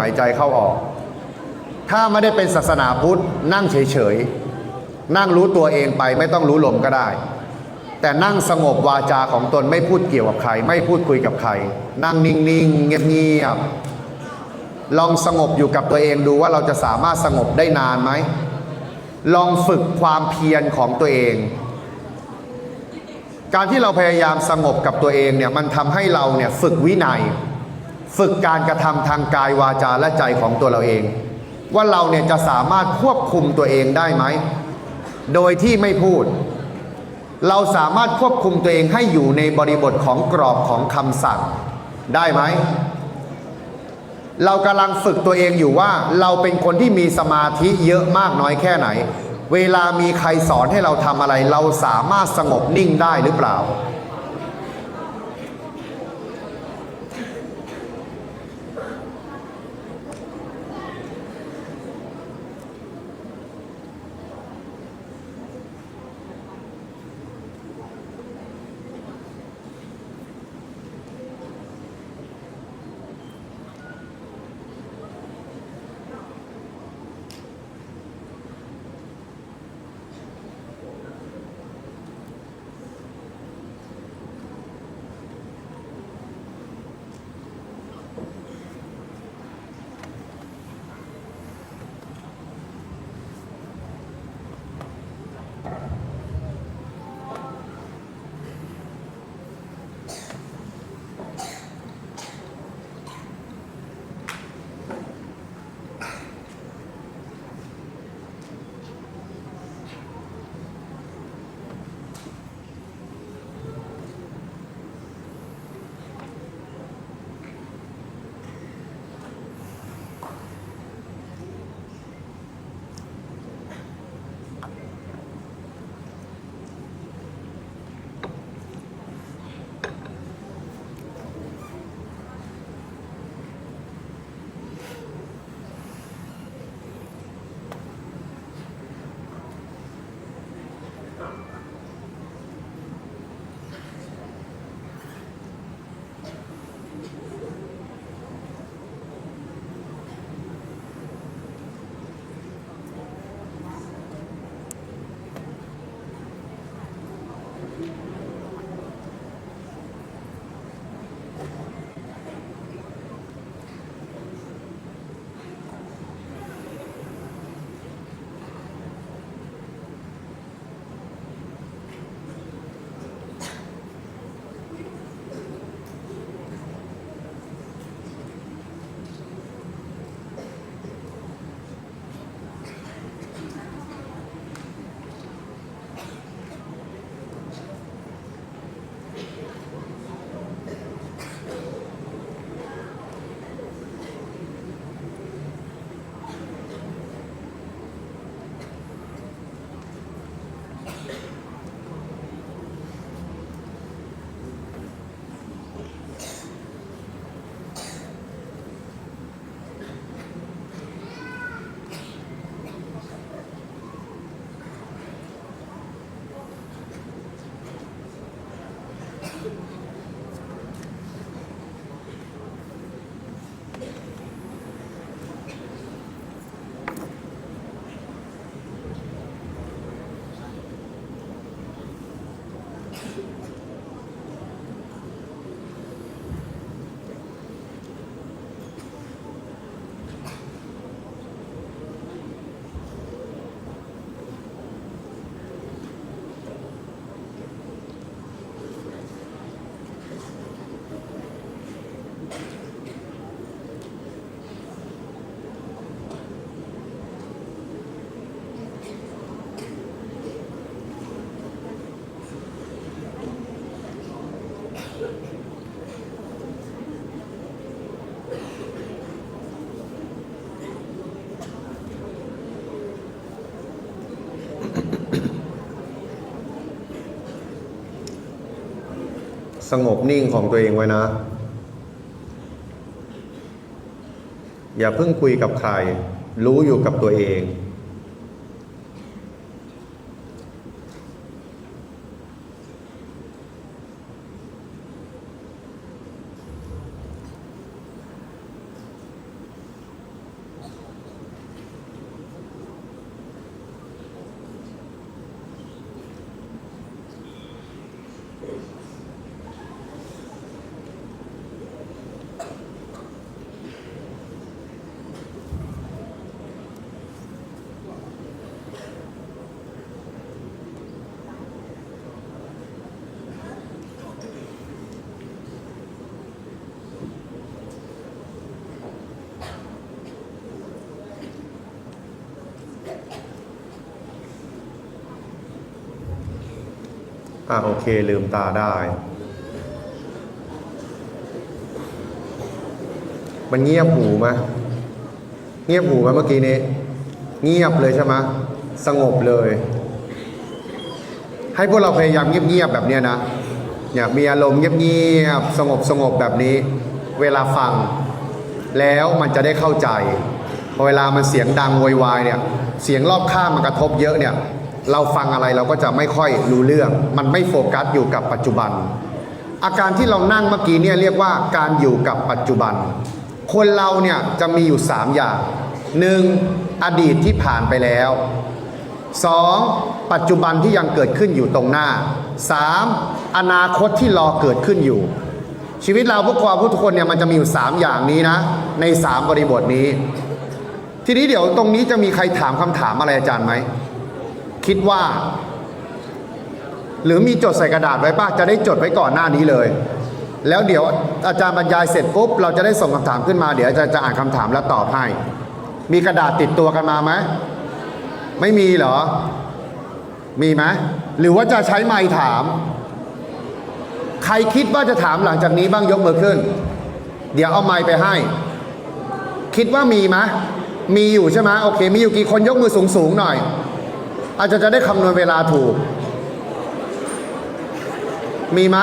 หายใจเข้าออก ถ้าไม่ได้เป็นศาสนาพุทธนั่งเฉยๆ นั่งรู้ตัวเองไปไม่ต้องรู้ลมก็ได้ แต่นั่งสงบวาจาของตนไม่พูดเกี่ยวกับใคร ไม่พูดคุยกับใคร นั่งนิ่งๆ เงียบๆ ลองสงบอยู่กับตัวเองดูว่าเราจะสามารถสงบได้นานไหม ลองฝึกความเพียรของตัวเองการที่เราพยายามสงบกับตัวเองเนี่ยมันทำให้เราเนี่ยฝึกวินัย ฝึกการกระทำทางกายวาจาและใจของตัวเราเอง ว่าเราเนี่ยจะสามารถควบคุมตัวเองได้ไหม โดยที่ไม่พูด เราสามารถควบคุมตัวเองให้อยู่ในบริบทของกรอบของคำสั่งได้ไหม เรากำลังฝึกตัวเองอยู่ว่าเราเป็นคนที่มีสมาธิเยอะมากน้อยแค่ไหน เวลามีใครสอนให้เราทำอะไร เราสามารถสงบนิ่งได้หรือเปล่า สงบนิ่งของตัวเองไว้นะ อย่าเพิ่งคุยกับใคร รู้อยู่กับตัวเอง อะโอเค ลืมตาได้ มันเงียบหูไหมเงียบหูไหมเมื่อกี้นี้ เงียบเลยใช่ไหมสงบเลย ให้พวกเราพยายามเงียบๆแบบเนี้ยนะเนี่ยมีอารมณ์เงียบๆสงบสงบแบบนี้ เวลาฟัง แล้วมันจะได้เข้าใจพอเวลามันเสียงดังโวยวายเนี่ย เสียงรอบข้างมันกระทบเยอะเนี่ย เราฟังอะไรเราก็จะไม่ค่อยรู้เรื่อง มันไม่โฟกัสอยู่กับปัจจุบัน อาการที่เรานั่งเมื่อกี้เนี่ยเรียกว่าการอยู่กับปัจจุบัน คนเราเนี่ยจะมีอยู่ 3 อย่าง 1. อดีตที่ผ่านไปแล้ว 2. ปัจจุบันที่ยังเกิดขึ้นอยู่ตรงหน้า 3. อนาคตที่รอเกิดขึ้นอยู่ ชีวิตเราพวกเราทุกคนเนี่ยมันจะมีอยู่ 3 อย่างนี้นะ ใน 3 บริบทนี้ ทีนี้เดี๋ยวตรงนี้จะมีใครถามคำถามอะไรอาจารย์ไหม คิดว่า หรือมีจดใส่กระดาษไว้ป่ะจะได้จดไว้ก่อนหน้านี้เลย แล้วเดี๋ยวอาจารย์บรรยายเสร็จปุ๊บเราจะได้ส่งคำถามขึ้นมาเดี๋ยวอาจารย์จะอ่านคำถามแล้วตอบให้ มีกระดาษติดตัวกันมาไหมไม่มีเหรอ มีไหมหรือว่าจะใช้ไม้ถาม ใครคิดว่าจะถามหลังจากนี้บ้างยกมือขึ้น เดี๋ยวเอาไม้ไปให้ คิดว่ามีไหมมีอยู่ใช่ไหมโอเค มีอยู่กี่คนยกมือสูงสูงๆหน่อย อาจจะจะได้คำนวณเวลาถูก มีไหม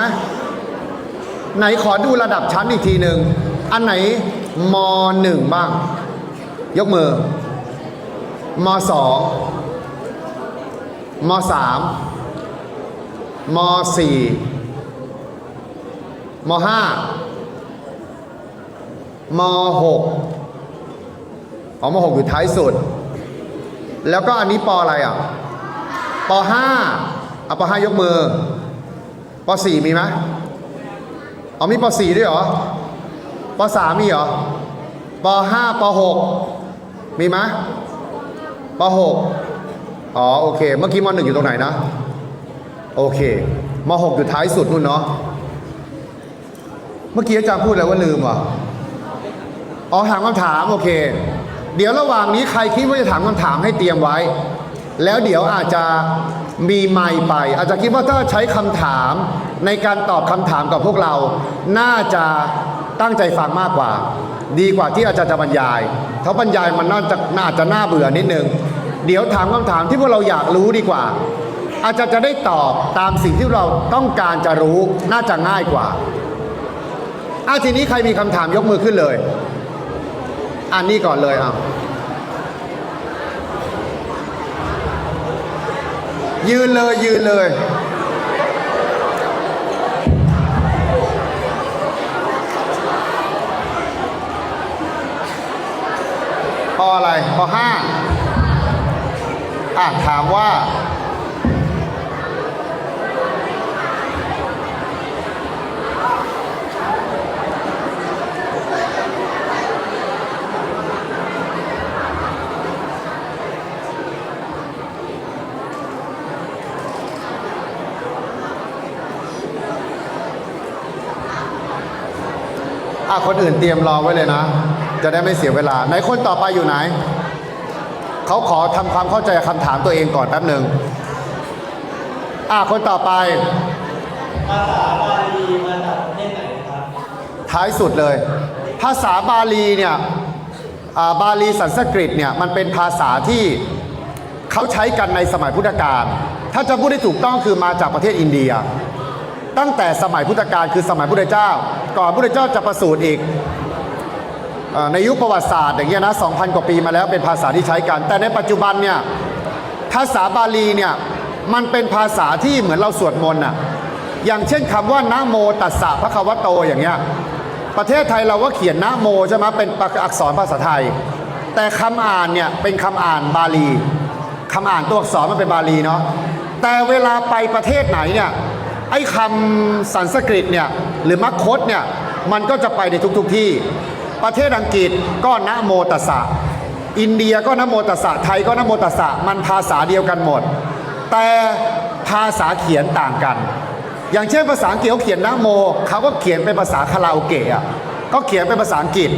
ไหนขอดูระดับชั้นอีกทีหนึ่ง อันไหนมหนึ่งบ้าง ยกมือมสองมสามมสี่มห้ามหกอ๋อมหกอยู่ท้ายสุด แล้วก็อันนี้ปออะไรอะปห้าอะปห้ายกมือปสี่มีไหมเอ๋อมีปสี่ด้วยเหรอปสามมีเหรอปห้าปหกมีไหมปหกอ๋อโอเค เมื่อกี้มหนึ่งอยู่ตรงไหนนะ โอเคมหกอยู่ท้ายสุดนู่นเนาะเมื่อกี้อาจารย์พูดอะไรว่าลืมวะอ๋อถามคำถาม โอเค เดี๋ยวระหว่างนี้ใครคิดว่าจะถามคำถามให้เตรียมไว้ แล้วเดี๋ยวอาจจะมีไมค์ไป อาจจะคิดว่าถ้าใช้คำถามในการตอบคำถามกับพวกเรา น่าจะตั้งใจฟังมากกว่า ดีกว่าที่อาจารย์จะบรรยายเพราะบรรยายมันน่าจะน่าจะน่าเบื่อนิดนึง เดี๋ยวถามคำถามที่พวกเราอยากรู้ดีกว่า อาจจะจะได้ตอบตามสิ่งที่เราต้องการจะรู้น่าจะง่ายกว่าอาทีนี้ใครมีคำถามยกมือขึ้นเลย อันนี้ก่อนเลยอะยืนเลยยืนเลยปออะไรปอห้าอะถามว่า คนอื่นเตรียมรอไว้เลยนะ จะได้ไม่เสียเวลา ไหนคนต่อไปอยู่ไหน เขาขอทำความเข้าใจคำถามตัวเองก่อนแป๊บหนึ่งอะคนต่อไป ภาษาบาลีมาจากประเทศไหนครับ ท้ายสุดเลย ภาษาบาลีเนี่ยบาลีสันสกฤตเนี่ยมันเป็นภาษาที่เขาใช้กันในสมัยพุทธกาล ถ้าจะพูดได้ถูกต้องคือมาจากประเทศอินเดีย ตั้งแต่สมัยพุทธกาลคือสมัยพุทธเจ้า ก่อนพุทธเจ้าจะประสูติอีกในยุคประวัติศาสตร์อย่างเงี้ยนะ2,000 กว่าปีมาแล้วเป็นภาษาที่ใช้กัน แต่ในปัจจุบันเนี่ยภาษาบาลีเนี่ยมันเป็นภาษาที่เหมือนเราสวดมนต์อะอย่างเช่นคำว่านะโมตัสสะพระคะวโตอย่างเงี้ยประเทศไทยเราก็เขียนนะโมใช่ไหมเป็นอักษรภาษาไทย แต่คำอ่านเนี่ยเป็นคำอ่านบาลีคำอ่านตัวอักษรมันเป็นบาลีเนาะแต่เวลาไปประเทศไหนเนี่ย ไอ้คำสันสกฤตเนี่ยหรือมัคคตเนี่ยมันก็จะไปในทุกๆทที่ ประเทศอังกฤษก็นะโมตสะ อินเดียก็นะโมตสะ ไทยก็นะโมตสะ มันภาษาเดียวกันหมด แต่ภาษาเขียนต่างกัน อย่างเช่นภาษาอังกฤษเขาเขียนนะโมเขาก็เขียนเป็นภาษาคาราโอเกะก็เขียนเป็นภาษาอังกฤษ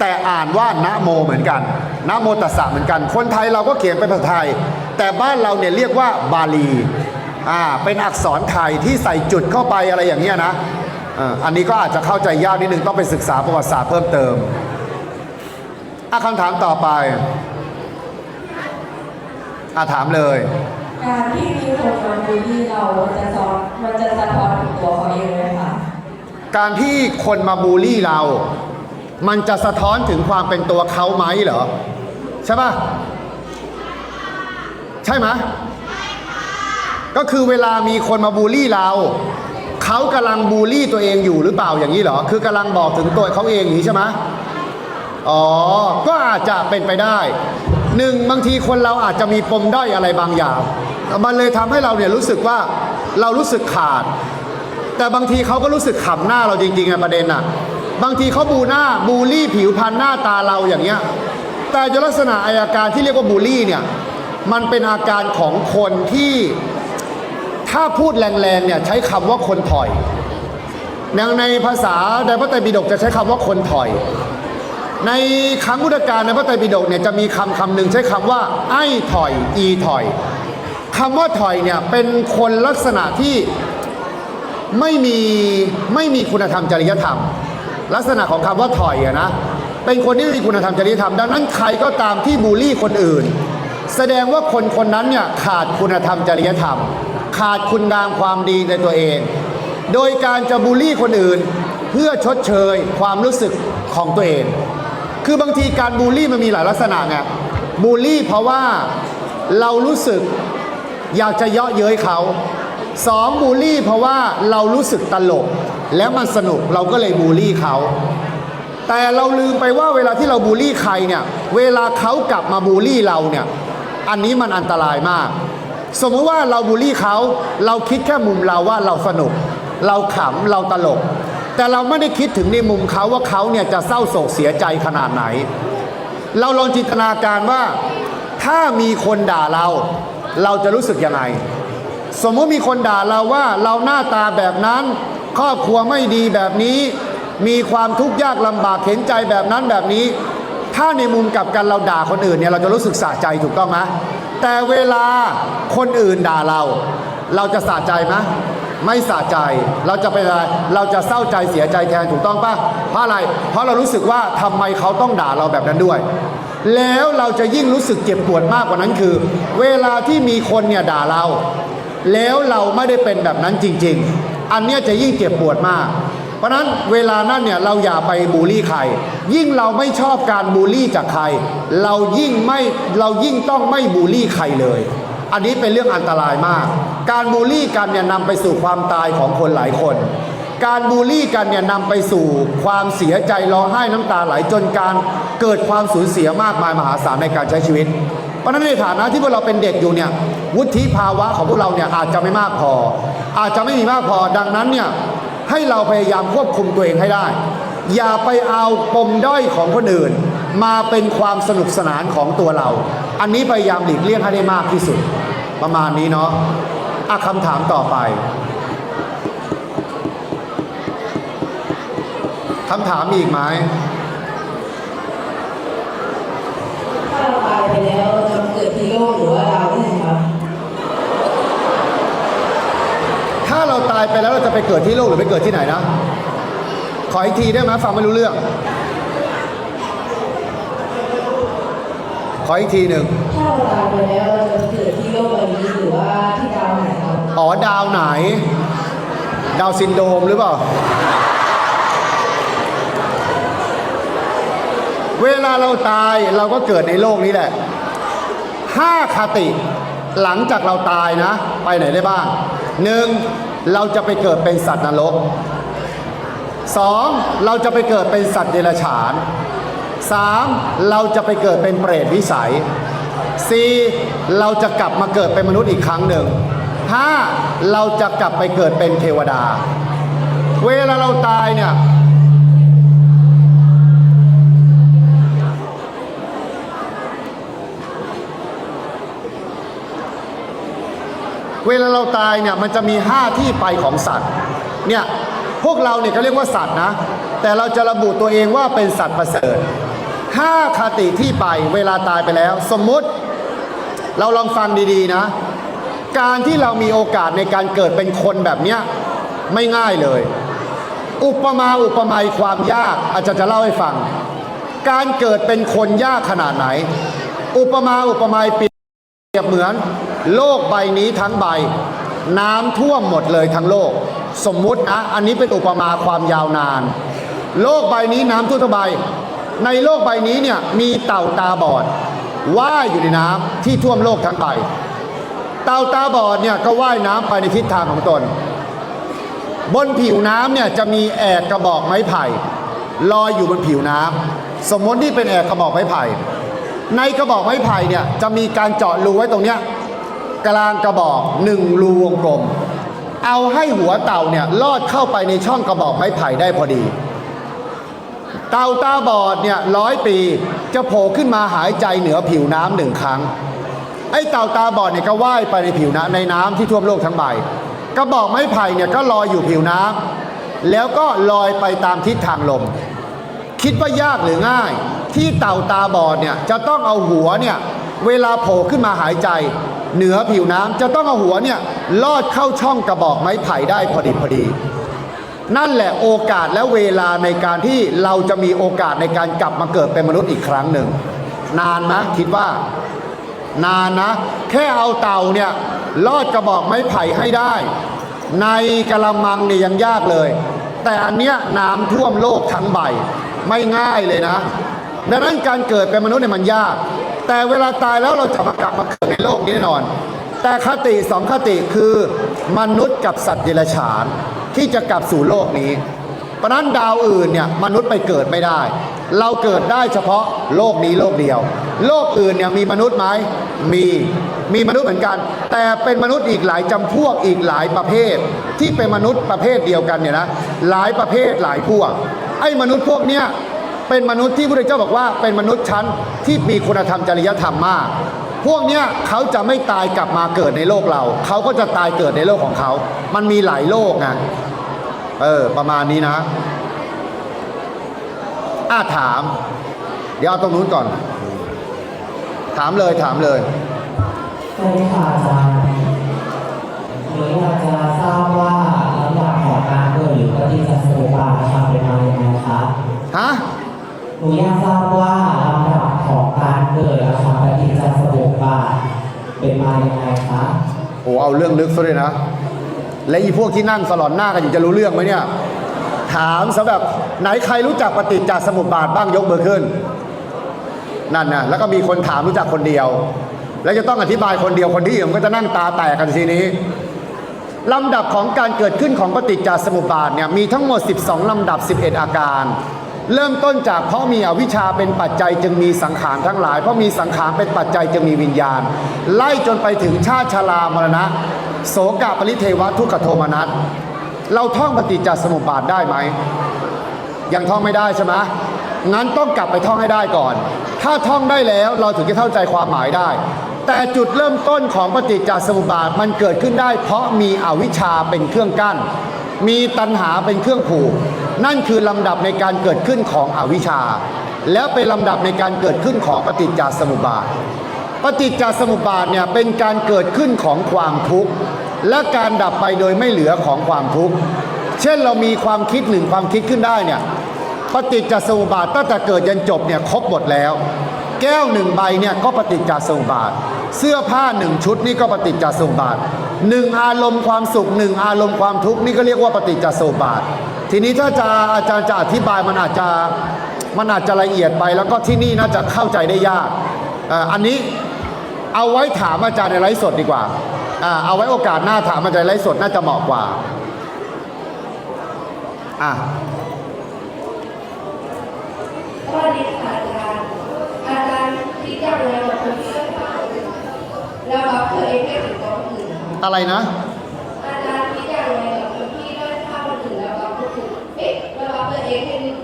แต่อ่านว่านะโมเหมือนกันนะโมตสสะเหมือนกัน คนไทยเราก็เขียนเป็นภาษาไทย แต่บ้านเราเนี่ยเรียกว่าบาลี อ่าเป็นอักษรไทยที่ใส่จุดเข้าไปอะไรอย่างเงี้ยนะอ่าอันนี้ก็อาจจะเข้าใจยากนิดนึงต้องไปศึกษาประวัติศาสตร์เพิ่มเติมอะคำถามต่อไปอะถามเลย การที่มีคนมาบูลลี่เราจะสอนมันจะสะท้อนถึงตัวเขาเองไหมคะการที่คนมาบูลลี่เรา มันจะสะท้อนถึงความเป็นตัวเขาไหมเหรอ ใช่ปะใช่ไหม ก็คือเวลามีคนมาบูลลี่เราเขากำลังบูลลี่ตัวเองอยู่หรือเปล่าอย่างนี้เหรอ คือกำลังบอกถึงตัวเขาเองอย่างนี้ใช่ไหมอ๋อ ก็อาจจะเป็นไปได้หนึ่งบางทีคนเราอาจจะมีปมด้อยอะไรบางอย่าง มันเลยทำให้เราเนี่ยรู้สึกว่าเรารู้สึกขาด แต่บางทีเขาก็รู้สึกขำหน้าเราจริงๆอะประเด็นอะ บางทีเขาบูหน้าบูลลี่ผิวพรรณหน้าตาเราอย่างเงี้ย แต่จะลักษณะอาการที่เรียกว่าบูลลี่เนี่ย มันเป็นอาการของคนที่ ถ้าพูดแรงๆเนี่ยใช้คำว่าคนถอยอย่างในภาษาในพระไตรปิฎกจะใช้คำว่าคนถอย ในครั้งพุทธกาลในพระไตรปิฎกเนี่ยจะมีคำคำหนึ่งใช้คำว่า ไอ้ถอย อีถอยคำว่าถอยเนี่ยเป็นคนลักษณะที่ไม่มีไม่มีคุณธรรมจริยธรรม ลักษณะของคำว่าถอยอะนะเป็นคนที่ไม่มีคุณธรรมจริยธรรม ดังนั้นใครก็ตามที่บูลลี่คนอื่น แสดงว่าคนคนนั้นเนี่ยขาดคุณธรรมจริยธรรม ขาดคุณงามความดีในตัวเอง โดยการจะบูลลี่คนอื่น เพื่อชดเชยความรู้สึกของตัวเอง คือบางทีการบูลลี่มันมีหลายลักษณะไงบูลลี่เพราะว่าเรารู้สึกอยากจะเยาะเย้ยเขาสองบูลลี่เพราะว่าเรารู้สึกตลก แล้วมันสนุกเราก็เลยบูลลี่เขา แต่เราลืมไปว่าเวลาที่เราบูลลี่ใครเนี่ย เวลาเขากลับมาบูลลี่เราเนี่ย อันนี้มันอันตรายมาก สมมติว่าเราบูลลี่เขาเราคิดแค่มุมเราว่าเราสนุก เราขำเราตลก แต่เราไม่ได้คิดถึงในมุมเขาว่าเขาเนี่ยจะเศร้าโศกเสียใจขนาดไหน เราลองจินตนาการว่า ถ้ามีคนด่าเรา เราจะรู้สึกยังไง สมมติมีคนด่าเราว่าเราหน้าตาแบบนั้น ครอบครัวไม่ดีแบบนี้ มีความทุกข์ยากลำบากเข็นใจแบบนั้นแบบนี้ ถ้าในมุมกลับกันเราด่าคนอื่นเนี่ยเราจะรู้สึกสะใจถูกต้องไหม แต่เวลาคนอื่นด่าเรา เราจะสะใจไหมไม่สะใจ เราจะเป็นอะไร เราจะเศร้าใจเสียใจแทนถูกต้องปะเพราะอะไร เพราะเรารู้สึกว่าทำไมเขาต้องด่าเราแบบนั้นด้วย แล้วเราจะยิ่งรู้สึกเจ็บปวดมากกว่านั้นคือ เวลาที่มีคนเนี่ยด่าเรา แล้วเราไม่ได้เป็นแบบนั้นจริง ๆ อันเนี้ยจะยิ่งเจ็บปวดมาก เพราะนั้นเวลานั้นเนี่ยเราอย่าไปบูลลี่ใคร ยิ่งเราไม่ชอบการบูลลี่จากใคร เรายิ่งไม่เรายิ่งต้องไม่บูลลี่ใครเลย อันนี้เป็นเรื่องอันตรายมาก การบูลลี่กันเนี่ยนำไปสู่ความตายของคนหลายคน การบูลลี่กันเนี่ยนำไปสู่ความเสียใจร้องไห้น้ำตาไหลจนการเกิดความสูญเสียมากมายมหาศาลในการใช้ชีวิตเพราะนั้นในฐานะที่พวกเราเป็นเด็กอยู่เนี่ยวุฒิภาวะของพวกเราเนี่ยอาจจะไม่มากพอ อาจจะไม่มีมากพอดังนั้นเนี่ย ให้เราพยายามควบคุมตัวเองให้ได้ อย่าไปเอาปมด้อยของคนอื่น มาเป็นความสนุกสนานของตัวเรา อันนี้พยายามหลีกเลี่ยงให้ได้มากที่สุด ประมาณนี้เนาะอะคำถามต่อไปคำถามอีกไหมถ้าเราตายไปแล้วเราจะเกิดที่โลกหรือว่าดาวที่ไหนครับ ถ้าเราตายไปแล้วเราจะไปเกิดที่โลกหรือไปเกิดที่ไหนนะ ขออีกทีได้ไหมฟังไม่รู้เรื่อง ขออีกทีหนึ่งถ้าเราตายไปแล้วเราจะเกิดที่โลกใบนี้หรือว่าที่ดาวไหนครับอ๋อดาวไหน ดาวซินโดรมหรือเปล่า เวลาเราตายเราก็เกิดในโลกนี้แหละห้าคติหลังจากเราตายนะ ไปไหนได้บ้างหนึ่ง เราจะไปเกิดเป็นสัตว์นรกสองเราจะไปเกิดเป็นสัตว์เดรัจฉานสามเราจะไปเกิดเป็นเปรตวิสัยสี่เราจะกลับมาเกิดเป็นมนุษย์อีกครั้งหนึ่งห้าเราจะกลับไปเกิดเป็นเทวดา เวลาเราตายเนี่ย เวลาเราตายเนี่ยมันจะมีห้าที่ไปของสัตว์เนี่ยพวกเราเนี่ยเขาเรียกว่าสัตว์นะ แต่เราจะระบุตัวเองว่าเป็นสัตว์ประเสริฐห้าคติที่ไปเวลาตายไปแล้ว สมมุติ เราลองฟังดีๆนะ การที่เรามีโอกาสในการเกิดเป็นคนแบบเนี้ยไม่ง่ายเลย อุปมาอุปไมยความยากอาจารย์จะเล่าให้ฟัง การเกิดเป็นคนยากขนาดไหน อุปมาอุปไมยเปรียบเหมือน โลกใบนี้ทั้งใบ น้ำท่วมหมดเลยทั้งโลก สมมุตินะอันนี้เป็นอุปมาความยาวนาน โลกใบนี้น้ำท่วมทั้งใบ ในโลกใบนี้เนี่ยมีเต่าตาบอดว่ายอยู่ในน้ำที่ท่วมโลกทั้งใบ เต่าตาบอดเนี่ยก็ว่ายน้ำไปในทิศทางของตน บนผิวน้ำเนี่ยจะมีแอกกระบอกไม้ไผ่ลอยอยู่บนผิวน้ำสมมตินี่เป็นแอกกระบอกไม้ไผ่ในกระบอกไม้ไผ่เนี่ยจะมีการเจาะรูไว้ตรงเนี้ย กลางกระบอกหนึ่งรูวงกลม เอาให้หัวเต่าเนี่ยลอดเข้าไปในช่องกระบอกไม้ไผ่ได้พอดี เต่าตาบอดเนี่ยร้อยปีจะโผล่ขึ้นมาหายใจเหนือผิวน้ำหนึ่งครั้ง ไอ้เต่าตาบอดเนี่ยก็ว่ายไปในผิวน้ำในน้ำที่ท่วมโลกทั้งใบกระบอกไม้ไผ่เนี่ยก็ลอยอยู่ผิวน้ำแล้วก็ลอยไปตามทิศทางลม คิดว่ายากหรือง่าย ที่เต่าตาบอดเนี่ยจะต้องเอาหัวเนี่ยเวลาโผล่ขึ้นมาหายใจ เหนือผิวน้ำจะต้องเอาหัวเนี่ยลอดเข้าช่องกระบอกไม้ไผ่ได้พอดีพอดี นั่นแหละโอกาสและเวลาในการที่เราจะมีโอกาสในการกลับมาเกิดเป็นมนุษย์อีกครั้งหนึ่ง นานนะคิดว่า นานนะ แค่เอาเต่าเนี่ยลอดกระบอกไม้ไผ่ให้ได้ ในกระมังเนี่ยยังยากเลย แต่อันเนี้ยน้ำท่วมโลกทั้งใบ ไม่ง่ายเลยนะ ดังนั้นการเกิดเป็นมนุษย์เนี่ยมันยาก แต่เวลาตายแล้วเราจะมากลับมาเกิดในโลกนี้แน่นอน แต่คติสองคติคือมนุษย์กับสัตว์เดรัจฉาน ที่จะกลับสู่โลกนี้เพราะนั้นดาวอื่นเนี่ยมนุษย์ไปเกิดไม่ได้ เราเกิดได้เฉพาะโลกนี้โลกเดียว โลกอื่นเนี่ยมีมนุษย์ไหมมีมีมนุษย์เหมือนกัน แต่เป็นมนุษย์อีกหลายจำพวกอีกหลายประเภท ที่เป็นมนุษย์ประเภทเดียวกันเนี่ยนะหลายประเภทหลายพวกไอ้มนุษย์พวกเนี้ย เป็นมนุษย์ที่พระเจ้าบอกว่าเป็นมนุษย์ชั้นที่มีคุณธรรมจริยธรรมมาก พวกเนี้ยเขาจะไม่ตายกลับมาเกิดในโลกเรา เขาก็จะตายเกิดในโลกของเขา มันมีหลายโลกไงเออประมาณนี้นะอ้าถาม เดี๋ยวเอาตรงนู้นก่อน ถามเลยถามเลยสวัสดีค่ะอาจารย์หนูอยาจะทรา หนูอยากทราบว่าลำดับของการเกิดนะคะปฏิจจสมุปบาทเป็นมาอย่างไรคะโอ้เอาเรื่องลึกซะเลยนะ และอีพวกที่นั่งสลอนหน้ากันอยู่จะรู้เรื่องไหมเนี่ย ถามสำหรับไหนใครรู้จักปฏิจจสมุปบาทบ้างยกมือขึ้น นั่นนะแล้วก็มีคนถามรู้จักคนเดียว แล้วจะต้องอธิบายคนเดียวคนที่อื่นมันก็จะนั่งตาแตกกันทีนี้ลำดับของการเกิดขึ้นของปฏิจจสมุปบาทเนี่ยมีทั้งหมด 12 ลำดับ 11 อาการ เริ่มต้นจากเพราะมีอวิชชาเป็นปัจจัยจึงมีสังขารทั้งหลาย เพราะมีสังขารเป็นปัจจัยจึงมีวิญญาณ ไล่จนไปถึงชาติชรามรณะ โสกาปริเทวะทุกขโทมนัสเราท่องปฏิจจสมุปบาทได้ไหม ยังท่องไม่ได้ใช่ไหมงั้นต้องกลับไปท่องให้ได้ก่อน ถ้าท่องได้แล้วเราถึงจะเข้าใจความหมายได้ แต่จุดเริ่มต้นของปฏิจจสมุปบาทมันเกิดขึ้นได้ เพราะมีอวิชชาเป็นเครื่องกั้น มีตัณหาเป็นเครื่องผูก นั่นคือลำดับในการเกิดขึ้นของอวิชชา แล้วเป็นลำดับในการเกิดขึ้นของปฏิจจสมุปบาท ปฏิจจสมุปบาทเนี่ยเป็นการเกิดขึ้นของความทุกข์และการดับไปโดยไม่เหลือของความทุกข์ เช่นเรามีความคิดหนึ่งความคิดขึ้นได้เนี่ยปฏิจจสมุปบาทตั้งแต่เกิดยันจบเนี่ยครบหมดแล้ว แก้วหนึ่งใบเนี่ยก็ปฏิจจสมุปบาท เสื้อผ้าหนึ่งชุดนี่ก็ปฏิจจสมุปบาทหนึ่งอารมณ์ความสุขหนึ่งอารมณ์ความทุกข์นี่ก็เรียกว่าปฏิจจสมุปบาท ทีนี้ถ้าจะอาจารย์จะอธิบายมันอาจจะมันอาจจะละเอียดไป แล้วก็ที่นี่น่าจะเข้าใจได้ยากเอ่ออันนี้เอาไว้ถามอาจารย์ในไลฟ์สดดีกว่าอ่าเอาไว้โอกาสหน้าถามอาจารย์ในไลฟ์สดน่าจะเหมาะกว่าอะสวัสดีค่ะอาจารย์อาจารย์คิดอย่างไรกับคนที่เลือกข้ามแล้วรับตัวเองให้ถึงตัวคนอื่นคะอะไรนะ อาจารย์คิดอย่างไรกับคนที่เลือกข้ามคนอื่นแล้วรับคนอื่นเอ๊ะแล้วรับตัวเองให้ถึง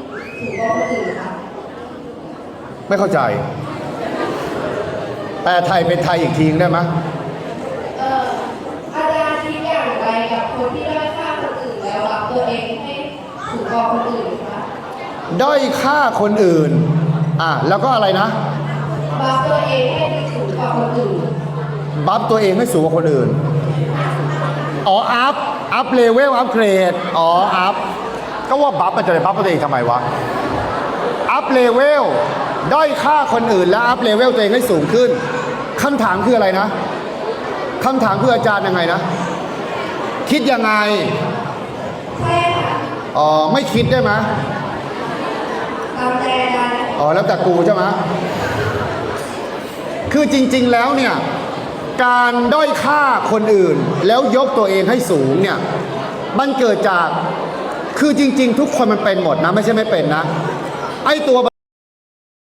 ตัวคนอื่นคะ ไม่เข้าใจแต่ไทยเป็นไทยอีกทีได้ไหมเอ่ออาจารย์คิดอย่างไรกับคนที่เลือกข้ามคนอื่นแล้วรับตัวเองให้ถึงตัวคนอื่นคะด้อยค่าคนอื่น อะ แล้วก็อะไรนะรับตัวเองให้ถึงตัวคนอื่น บัฟตัวเองให้สูงกว่าคนอื่น อ๋อ อัพ อัพเลเวล อัพเกรด อ๋อ อัพ ก็ว่าบัฟมันจะไปบัฟตัวเองทำไมวะ อัพเลเวล ด้อยค่าคนอื่นแล้วอัพเลเวลตัวเองให้สูงขึ้นคำถามคืออะไรนะคำถามคืออาจารย์ยังไงนะ คิดยังไงใช่ค่ะอ๋อไม่คิดได้ไหมตามใจอาจารย์นะคะอ๋อแล้วแต่กูใช่ไหมคือจริง ๆแล้วเนี่ยการด้อยค่าคนอื่น แล้วยกตัวเองให้สูงเนี่ยมันเกิดจากคือจริง ๆ ทุกคนมันเป็นหมดนะ ไม่ใช่ไม่เป็นนะ ไอ้ตัว